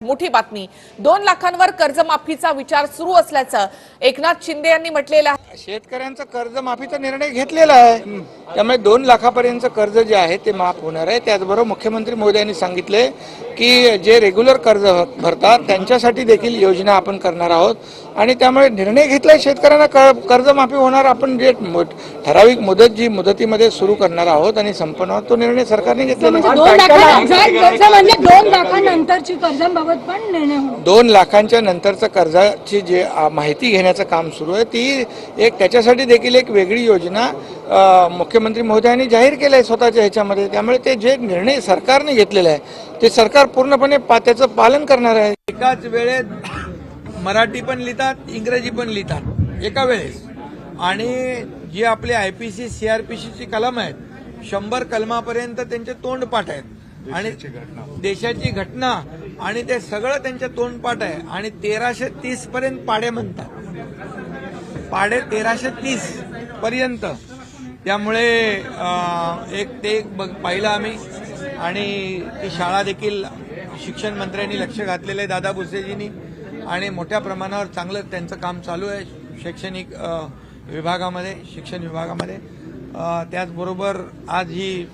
मोठी बातमी. दोन लाखांवर कर्जमाफीचा विचार सुरू असल्याचं एकनाथ शिंदे यांनी म्हटलेलं आहे. शेतकऱ्यांचा कर्जमाफीचा निर्णय घेतलेला आहे. त्यामुळे दोन लाखापर्यंत कर्ज जे आहे ते माफ होणार आहे. त्याचबरोबर मुख्यमंत्री मोदयांनी सांगितले की जे रेग्युलर कर्ज भरतात त्यांच्यासाठी देखील योजना आपण करणार आहोत. आणि त्यामुळे निर्णय घेतलाय शेतकऱ्यांना क- कर्जमाफी होणार आपण जे ठराविक मुदत जी मुदतीमध्ये सुरू करणार आहोत आणि संपन्न आहोत. तो निर्णय सरकारने घेतलेला आहे. दोन लाखांना दोन लाखांनंतरची कर्जांबाबत पण निर्णय होणार. दोन लाखांच्या नंतरचं कर्जाची जे माहिती घेण्याचं काम सुरू आहे ती एक त्याच्यासाठी देखील एक वेगळी योजना मुख्यमंत्री महोदयांनी जाहीर केलं आहे स्वतःच्या ह्याच्यामध्ये. त्यामुळे ते जे निर्णय सरकारने घेतलेला आहे ते सरकार पूर्णपणे पा त्याचं पालन करणार आहे. एकाच वेळेत मराठी पण लिहितात इंग्रजी पण लिहितात एका वेळेस. आणि जे आपले I P C C R P सीची कलम आहेत शंभर कलमापर्यंत त्यांचे तोंडपाठ आहेत. आणि देशाची घटना. आणि ते सगळं त्यांच्या तोंडपाठ आहे. आणि तेराशे तीस पर्यंत पाडे म्हणतात. पाडे तेराशे तीस पर्यंत. त्यामुळे एक ते एक बघ- पाहिलं आम्ही. आणि ती शाळा देखील शिक्षण मंत्र्यांनी लक्ष घातलेलं आहे दादा भुसेजींनी. आणि मोठ्या प्रमाणावर चांगलं त्यांचं काम चालू आहे शैक्षणिक विभागामध्ये शिक्षण विभागामध्ये. त्याचबरोबर आज ही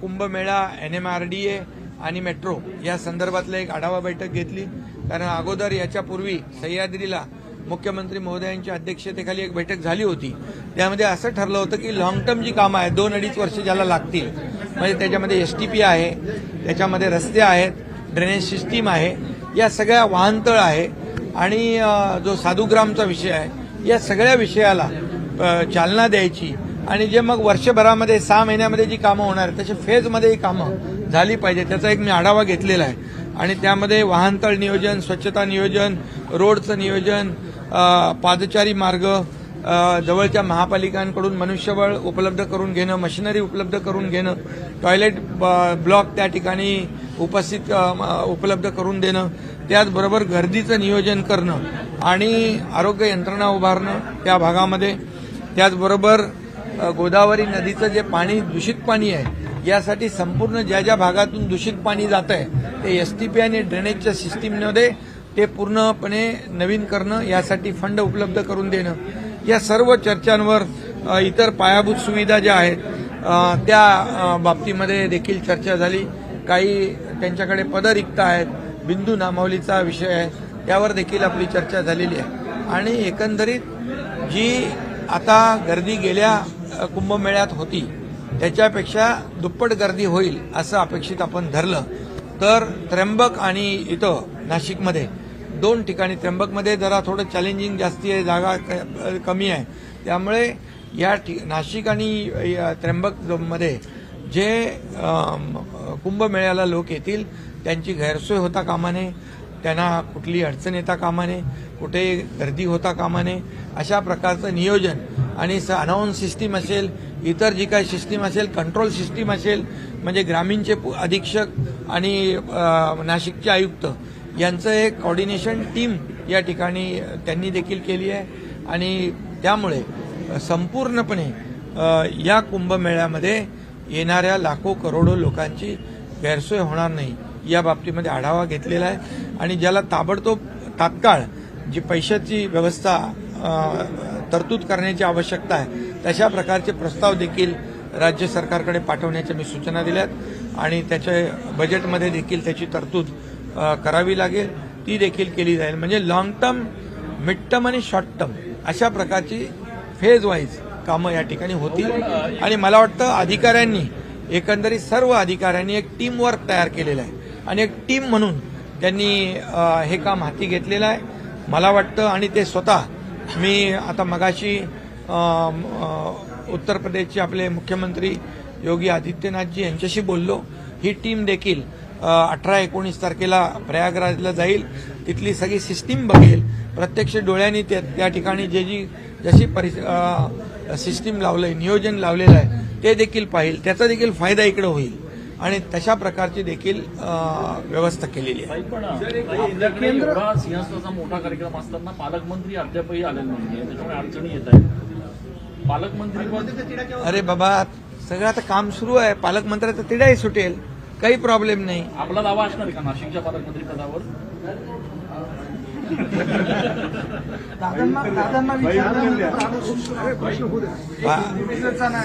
Kumbh Mela N M R D A आणि मेट्रो या संदर्भातलं एक आढावा बैठक घेतली. कारण अगोदर याच्यापूर्वी सह्याद्रीला मुख्यमंत्री महोदयांच्या अध्यक्षतेखाली एक बैठक झाली होती. त्यामध्ये असं ठरलं होतं की लॉंग टर्म जी कामं आहेत दोन अडीच वर्ष ज्याला लागतील म्हणजे त्याच्यामध्ये एस टी पी आहे त्याच्यामध्ये रस्ते आहेत ड्रेनेज सिस्टीम आहे या सगळ्या वाहनतळ आहे आणि जो साधुग्रामचा विषय आहे या सगळ्या विषयाला चालना द्यायची आणि जे मग वर्षभरामध्ये सहा महिन्यामध्ये जी कामं होणार आहेत तशी फेजमध्ये ही कामं झाली पाहिजे त्याचा एक मी आढावा घेतलेला आहे. आणि त्यामध्ये वाहनतळ नियोजन स्वच्छता नियोजन रोडचं नियोजन पादचारी मार्ग जवळच्या महापालिकांकडून मनुष्यबळ उपलब्ध करून घेणं मशिनरी उपलब्ध करून घेणं टॉयलेट ब- ब्लॉक त्या ठिकाणी उपस्थित उपलब्ध करून देणं त्याचबरोबर गर्दीचं नियोजन करणं आणि आरोग्य यंत्रणा उभारणं त्या भागामध्ये. त्याचबरोबर गोदावरी नदीचं जे पाणी दूषित पाणी आहे यासाठी संपूर्ण ज्या ज्या भागातून दूषित पाणी जात आहे ते एस टी पी आणि ड्रेनेजच्या सिस्टीममध्ये ते पूर्णपणे नवीन करणं यासाठी फंड उपलब्ध करून देणं. या सर्व चर्चांवर इतर पायाभूत सुविधा ज्या आहेत त्या बाबतीमध्ये देखील चर्चा झाली. काही त्यांच्याकडे पदं रिक्त आहेत. बिंदू नामावलीचा विषय आहे. त्यावर देखील आपली चर्चा झालेली आहे. आणि एकंदरीत जी आता गर्दी गेल्या कुंभमेळ्यात होती त्याच्यापेक्षा दुप्पट गर्दी होईल असं अपेक्षित आपण धरलं. तर त्र्यंबक आणि इथं नाशिकमध्ये दोन ठिकाणी त्र्यंबकमध्ये जरा थोडं चॅलेंजिंग जास्ती आहे जागा क- कमी आहे. त्यामुळे या ठि नाशिक आणि या त्र्यंबकमध्ये जे कुंभमेळ्याला लोक येतील त्यांची गैरसोय होता कामा नये त्यांना कुठली अडचण येता कामा नये कुठे गर्दी होता कामा नये अशा प्रकारचं नियोजन आणि स अनाऊन्स सिस्टीम असेल इतर जी काही सिस्टीम असेल कंट्रोल सिस्टीम असेल म्हणजे ग्रामीणचे पु- अधीक्षक आणि नाशिकचे आयुक्त यांचं एक कॉर्डिनेशन टीम या ठिकाणी त्यांनी देखील केली आहे. आणि त्यामुळे संपूर्णपणे या कुंभमेळ्यामध्ये येणाऱ्या लाखो करोडो लोकांची गैरसोय होणार नाही या बाबतीमध्ये आढावा घेतलेला आहे. आणि ज्याला ताबडतोब तात्काळ जी पैशाची व्यवस्था तरतूद करण्याची आवश्यकता आहे तशा प्रकारचे प्रस्ताव देखील राज्य सरकारकडे पाठवण्याच्या मी सूचना दिल्यात. आणि त्याच्या बजेटमध्ये देखील त्याची तरतूद करावी लागेल ती देखील केली जाईल. म्हणजे लॉंग टर्म मिड टर्म आणि शॉर्ट टर्म अशा प्रकारची फेज वाईज कामं या ठिकाणी होतील. आणि मला वाटतं अधिकाऱ्यांनी एकंदरीत सर्व अधिकाऱ्यांनी एक टीम वर्क तयार केलेलं आहे. आणि एक टीम म्हणून त्यांनी हे काम हाती घेतलेलं आहे. मला वाटतं आणि ते स्वतः मी आता मगाशी उत्तर प्रदेशचे आपले मुख्यमंत्री योगी आदित्यनाथजी यांच्याशी बोललो. ही टीम देखील अठरा एकोणीस तारखेला प्रयागराजला जाईल. तिथली सगळी सिस्टीम बघेल. प्रत्यक्ष डोळ्यांनी त्या त्या ठिकाणी जे जी जशी परिस सिस्टीम लावलंय नियोजन लावलेलं आहे ते देखील पाहिल. त्याचा देखील फायदा इकडे होईल. आणि तशा प्रकारची देखील व्यवस्था केलेली आहे. सिंहस्थाचा मोठा कार्यक्रम असताना पालकमंत्री अद्यापही आलेले नाहीये. त्याच्यामुळे अडचणी येत आहेत. पालकमंत्री अरे बाबा सगळं आता काम सुरू आहे. पालकमंत्र्याचा तिढाही सुटेल. काही प्रॉब्लेम नाही. आपला दावा असणार का? नाशिकच्या पालकमंत्री पदावर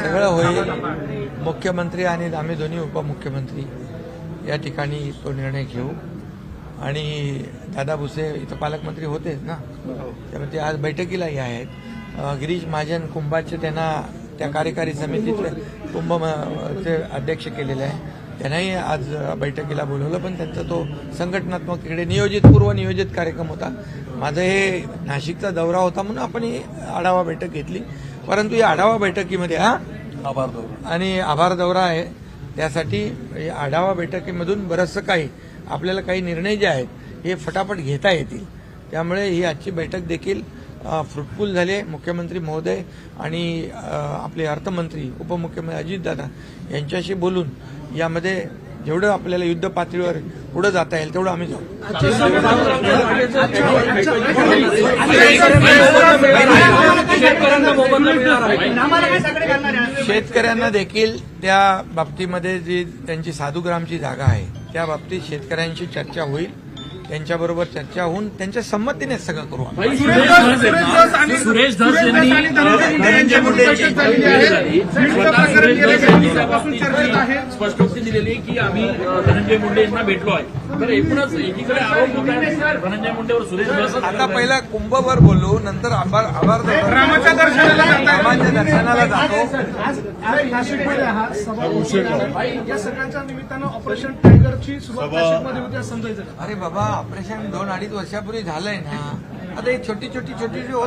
सगळं होईल. मुख्यमंत्री आणि आम्ही दोन्ही उपमुख्यमंत्री या ठिकाणी तो निर्णय घेऊ. आणि दादा भुसे इथं पालकमंत्री होतेच ना? त्यामुळे ते आज बैठकीलाही आहेत. गिरीश महाजन कुंभाचे त्यांना त्या कार्यकारी समितीचे कुंभ अध्यक्ष केलेले आहे. त्यांनाही आज बैठकीला बोलवलं पण त्यांचा तो संघटनात्मक इकडे नियोजित पूर्व नियोजित कार्यक्रम होता. माझं हे नाशिकचा दौरा होता म्हणून आपण ही आढावा बैठक घेतली. परंतु या आढावा बैठकीमध्ये हा? आभार आणि आभार दौरा आहे. त्यासाठी या आढावा बैठकीमधून बरंचसं काही आपल्याला काही निर्णय जे आहेत हे फटाफट घेता येतील. त्यामुळे ही आजची बैठक देखील फ्रुटफुल झाले. मुख्यमंत्री महोदय आणि आपले अर्थमंत्री उपमुख्यमंत्री अजितदादा यांच्याशी बोलून यामध्ये जेवढं आपल्याला युद्ध पातळीवर पुढे जाता येईल तेवढं आम्ही जाऊ. शेतकऱ्यांना देखील त्या बाबतीमध्ये जी त्यांची साधुग्रामची जागा आहे त्या बाबतीत शेतकऱ्यांशी चर्चा होईल. त्यांच्याबरोबर चर्चा होऊन त्यांच्या संमतीने सगळं करू सुरेश धस यांनी धनंजय दिलेली आहे की आम्ही धनंजय मुंडे यांना भेटलो आहे. तर एकूणच एकीकडे आरोप होत आहे. धनंजय मुंडेवर सुरेश आता पहिला कुंभवर बोलू नंतर आभार आभार रामाच्या दर्शनाला रामाच्या दर्शनाला जातो. आज आज नाशिकमध्ये आहात सभा या सगळ्यांच्या निमित्तानं ऑपरेशन टायगरची सुरुवात नाशिकमध्ये होती असं समजायचं का? अरे बाबा ऑपरेशन दोन अडीच वर्षापूर्वी झालंय ना. आता ही छोटी छोटी छोटी जी होत